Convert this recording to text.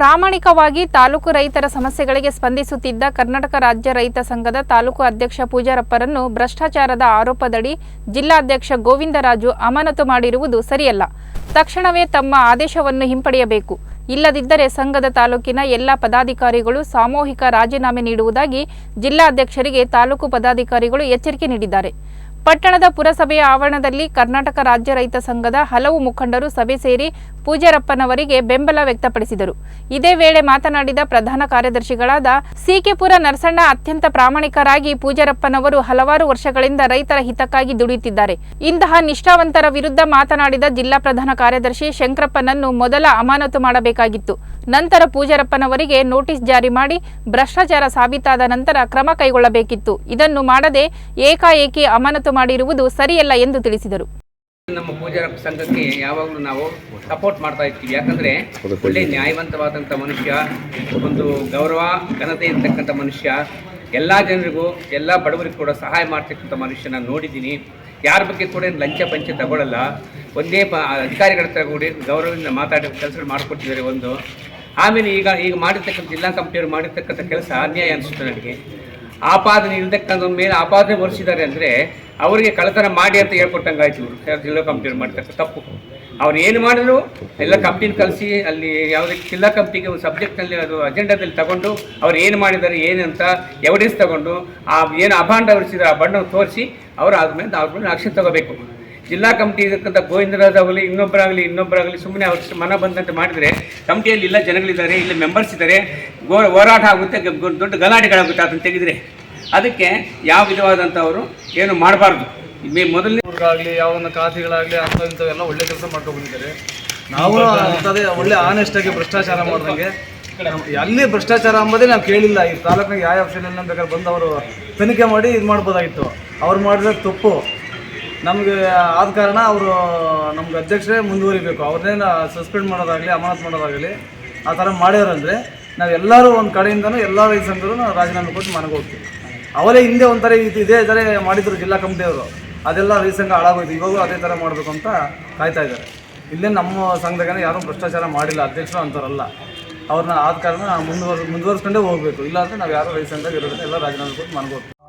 ಪ್ರಾಮಾಣಿಕವಾಗಿ ತಾಲೂಕು ರೈತರ ಸಮಸ್ಯೆಗಳಿಗೆ ಸ್ಪಂದಿಸುತ್ತಿದ್ದ ಕರ್ನಾಟಕ ರಾಜ್ಯ ರೈತ ಸಂಘದ ತಾಲೂಕು ಅಧ್ಯಕ್ಷ ಪೂಜಾರಪ್ಪರನ್ನು ಭ್ರಷ್ಟಾಚಾರದ ಆರೋಪದಡಿ ಜಿಲ್ಲಾಧ್ಯಕ್ಷ ಗೋವಿಂದರಾಜು ಅಮಾನತು ಮಾಡಿರುವುದು ಸರಿಯಲ್ಲ. ತಕ್ಷಣವೇ ತಮ್ಮ ಆದೇಶವನ್ನು ಹಿಂಪಡೆಯಬೇಕು. ಇಲ್ಲದಿದ್ದರೆ ಸಂಘದ ತಾಲೂಕಿನ ಎಲ್ಲ ಪದಾಧಿಕಾರಿಗಳು ಸಾಮೂಹಿಕ ರಾಜೀನಾಮೆ ನೀಡುವುದಾಗಿ ಜಿಲ್ಲಾಧ್ಯಕ್ಷರಿಗೆ ತಾಲೂಕು ಪದಾಧಿಕಾರಿಗಳು ಎಚ್ಚರಿಕೆ ನೀಡಿದ್ದಾರೆ. ಪಟ್ಟಣದ ಪುರಸಭೆಯ ಆವರಣದಲ್ಲಿ ಕರ್ನಾಟಕ ರಾಜ್ಯ ರೈತ ಸಂಘದ ಹಲವು ಮುಖಂಡರು ಸಭೆ ಸೇರಿ ಪೂಜಾರಪ್ಪನವರಿಗೆ ಬೆಂಬಲ ವ್ಯಕ್ತಪಡಿಸಿದರು. ಇದೇ ವೇಳೆ ಮಾತನಾಡಿದ ಪ್ರಧಾನ ಕಾರ್ಯದರ್ಶಿಗಳಾದ ಸಿಕೆಪುರ ನರಸಣ್ಣ ಅತ್ಯಂತ ಪ್ರಾಮಾಣಿಕರಾಗಿ ಪೂಜಾರಪ್ಪನವರು ಹಲವಾರು ವರ್ಷಗಳಿಂದ ರೈತರ ಹಿತಕ್ಕಾಗಿ ದುಡಿಯುತ್ತಿದ್ದಾರೆ. ಇಂತಹ ನಿಷ್ಠಾವಂತರ ವಿರುದ್ಧ ಮಾತನಾಡಿದ ಜಿಲ್ಲಾ ಪ್ರಧಾನ ಕಾರ್ಯದರ್ಶಿ ಶಂಕರಪ್ಪನನ್ನು ಮೊದಲ ಅಮಾನತು ಮಾಡಬೇಕಾಗಿತ್ತು. ನಂತರ ಪೂಜಾರಪ್ಪನವರಿಗೆ ನೋಟಿಸ್ ಜಾರಿ ಮಾಡಿ ಭ್ರಷ್ಟಾಚಾರ ಸಾಬೀತಾದ ನಂತರ ಕ್ರಮ ಕೈಗೊಳ್ಳಬೇಕಿತ್ತು. ಇದನ್ನು ಮಾಡದೆ ಏಕಾಏಕಿ ಅಮಾನತು ಮಾಡಿರುವುದು ಸರಿಯಲ್ಲ ಎಂದು ತಿಳಿಸಿದರು. ನಮ್ಮ ಪೂಜಾರ ಸಂಘಕ್ಕೆ ಯಾವಾಗಲೂ ನಾವು ಸಪೋರ್ಟ್ ಮಾಡ್ತಾ ಇರ್ತೀವಿ. ಯಾಕಂದರೆ ಒಳ್ಳೆ ನ್ಯಾಯವಂತವಾದಂಥ ಮನುಷ್ಯ, ಒಂದು ಗೌರವ, ಘನತೆ ಇರ್ತಕ್ಕಂಥ ಮನುಷ್ಯ, ಎಲ್ಲ ಜನರಿಗೂ, ಎಲ್ಲ ಬಡವರಿಗೂ ಕೂಡ ಸಹಾಯ ಮಾಡ್ತಕ್ಕಂಥ ಮನುಷ್ಯನ ನೋಡಿದ್ದೀನಿ. ಯಾರ ಬಗ್ಗೆ ಕೂಡ ಲಂಚ ಪಂಚ ತಗೊಳ್ಳಲ್ಲ ಒಂದೇ ಪ ಅಧಿಕಾರಿಗಳ ಹತ್ರ ಕೂಡಿ ಗೌರವದಿಂದ ಮಾತಾಡೋ ಕೆಲಸ ಮಾಡಿಕೊಟ್ಟಿದ್ದಾರೆ ಒಂದು. ಆಮೇಲೆ ಈಗ ಈಗ ಮಾಡಿರ್ತಕ್ಕಂಥ ಜಿಲ್ಲಾ ಕಂಪ್ನಿಯವರು ಮಾಡಿರ್ತಕ್ಕಂಥ ಕೆಲಸ ಅನ್ಯಾಯ ಅನಿಸುತ್ತೆ ನನಗೆ. ಆಪಾದನೆ ಇರತಕ್ಕಂಥ ಮೇಲೆ ಆಪಾದನೆ ಹೊರಿಸಿದ್ದಾರೆ ಅಂದರೆ ಅವರಿಗೆ ಕಳತನ ಮಾಡಿ ಅಂತ ಹೇಳ್ಕೊಟ್ಟಂಗೆ ಆಯ್ತು ಇವರು ಜಿಲ್ಲಾ ಕಂಪ್ನಿ ಮಾಡ್ತಕ್ಕ ತಪ್ಪು. ಅವ್ರು ಏನು ಮಾಡಿದ್ರು ಎಲ್ಲ ಕಂಪ್ನಿನ ಕಲಿಸಿ ಅಲ್ಲಿ ಯಾವುದೇ ಜಿಲ್ಲಾ ಕಂಪ್ನಿಗೆ ಒಂದು ಸಬ್ಜೆಕ್ಟ್ನಲ್ಲಿ ಅದು ಅಜೆಂಡಾದಲ್ಲಿ ತಗೊಂಡು ಅವ್ರು ಏನು ಮಾಡಿದ್ದಾರೆ, ಏನು ಅಂತ ಎವಿಡೆನ್ಸ್ ತಗೊಂಡು ಆ ಏನು ಅಭಾಂಡ ಹೊರಿಸಿದ್ರೆ ಆ ಬಣ್ಣವನ್ನು ತೋರಿಸಿ ಅವರು ಆದ್ಮೇಲೆ ಅವ್ರ ಮೇಲೆ ಆಕ್ಷನ್ ತಗೋಬೇಕು. ಜಿಲ್ಲಾ ಕಮಿಟಿ ಇರತಕ್ಕಂಥ ಗೋವಿಂದರಾಜ್ ಆಗಲಿ ಇನ್ನೊಬ್ಬರಾಗಲಿ ಇನ್ನೊಬ್ಬರಾಗಲಿ ಸುಮ್ಮನೆ ಅವ್ರ ಮನ ಬಂದಂತೆ ಮಾಡಿದರೆ ಕಮಿಟಿಯಲ್ಲಿ ಇಲ್ಲ ಜನಗಳಿದ್ದಾರೆ ಇಲ್ಲಿ ಮೆಂಬರ್ಸ್ ಇದ್ದಾರೆ. ಗೋ ಹೋರಾಟ ಆಗುತ್ತೆ ದೊಡ್ಡ ಗಲಾಟೆಗಳಾಗುತ್ತೆ ಅದನ್ನು ತೆಗೆದರೆ. ಅದಕ್ಕೆ ಯಾವ ವಿಧವಾದಂಥವರು ಏನು ಮಾಡಬಾರ್ದು. ಮೊದಲನೇ ಆಗಲಿ ಯಾವ ಖಾತೆಗಳಾಗಲಿ ಅಂಥ ಇಂಥವೆಲ್ಲ ಒಳ್ಳೆ ಕೆಲಸ ಮಾಡ್ಕೊಂಡಿದ್ದಾರೆ ಬಂದಿದ್ದಾರೆ. ನಾವು ಅಂಥದ್ದೇ ಒಳ್ಳೆ ಆನೆಸ್ಟಾಗಿ ಭ್ರಷ್ಟಾಚಾರ ಮಾಡಿದಂಗೆ. ಅಲ್ಲಿ ಎಲ್ಲಿ ಭ್ರಷ್ಟಾಚಾರ ಅಂಬೋದೇ ನಾವು ಕೇಳಿಲ್ಲ. ಈ ತಾಲೂಕಿನಾಗ ಯಾವ ಆಪ್ಷನ್ ಬೇಕಾದ್ರೆ ಬಂದು ಅವರು ತನಿಖೆ ಮಾಡಿ ಇದು ಮಾಡ್ಬೋದಾಗಿತ್ತು. ಅವ್ರು ಮಾಡಿದ್ರೆ ತಪ್ಪು. ನಮಗೆ ಆದ ಕಾರಣ ಅವರು ನಮ್ಗೆ ಅಧ್ಯಕ್ಷರೇ ಮುಂದುವರಿಬೇಕು. ಅವ್ರನ್ನೇನು ಸಸ್ಪೆಂಡ್ ಮಾಡೋದಾಗಲಿ, ಅಮಾನತ್ ಮಾಡೋದಾಗಲಿ ಆ ಥರ ಮಾಡ್ಯಾರಂದರೆ ನಾವೆಲ್ಲರೂ ಒಂದು ಕಡೆಯಿಂದನೂ ಎಲ್ಲ ರೈತ ಸಂಘರು ರಾಜೀನಾಮೆ ಕೊಟ್ಟು ಮನೆಗೆ ಹೋಗ್ತೀವಿ. ಅವರೇ ಹಿಂದೆ ಒಂಥರ ಇದು ಇದೇ ಥರ ಮಾಡಿದ್ರು ಜಿಲ್ಲಾ ಕಮಿಟಿಯವರು ಅದೆಲ್ಲ ರೈತ ಸಂಘ ಹಾಳಾಗೋಯ್ತು. ಇವಾಗೂ ಅದೇ ಥರ ಮಾಡಬೇಕು ಅಂತ ಕಾಯ್ತಾ ಇದ್ದಾರೆ. ಇಲ್ಲೇ ನಮ್ಮ ಸಂಘದಾಗ ಯಾರೂ ಭ್ರಷ್ಟಾಚಾರ ಮಾಡಿಲ್ಲ, ಅಧ್ಯಕ್ಷರು ಅಂತಾರಲ್ಲ. ಅವ್ರನ್ನ ಆದ ಕಾರಣ ಮುಂದುವರ್ ಮುಂದುವರ್ಸ್ಕೊಂಡೇ ಹೋಗಬೇಕು. ಇಲ್ಲಾಂದರೆ ನಾವು ಯಾರೂ ರೈತ ಸಂಘದಾಗ ಎಲ್ಲ ರಾಜೀನಾಮೆ ಕೊಟ್ಟು ಮನೆಗೆ ಹೋಗ್ತೀವಿ.